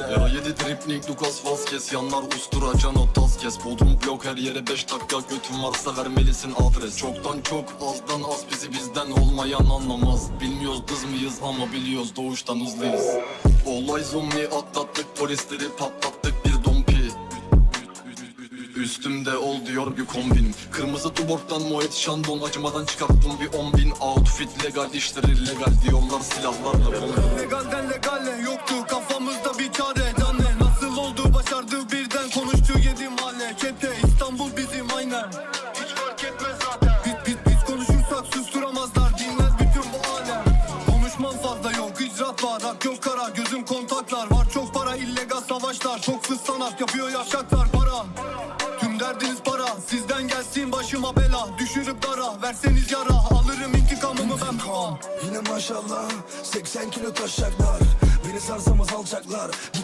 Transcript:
Era 7 dripling Lucas Vazquez Yanlar ustura Cano Tazkes Bodrum blok her yere 5 dakika Götün varsa vermelisin adres. Çoktan çok azdan az bizi bizden olmayan anlamaz. Bilmiyoruz kız mıyız ama biliyoruz doğuştan hızlıyız. Olay zombi atlattık polisleri patlattık bir dompi. Üstümde ol diyor bir kombin. Kırmızı tuborgdan Moet Chandon Acımadan çıkarttım bir 10 bin. Outfit legal işleri illegal diyorlar silahlarla Legalden legale Hiç fark etmez zaten. Biz, biz, biz konuşursak susturamazlar dinler bütün bu alem. Konuşmam fazla yok icraat var. Hak yok kara Gözüm kontaklar var. Çok para illegal savaşlar. Çok fıs sanat yapıyor yavşaklar para. Tüm derdiniz para sizden gelsin başıma bela. Düşürüp dara verseniz yara. Alırım intikamımı ben Yine maşallah 80 kilo taşacaklar Beni sarsamaz alacaklar Bütün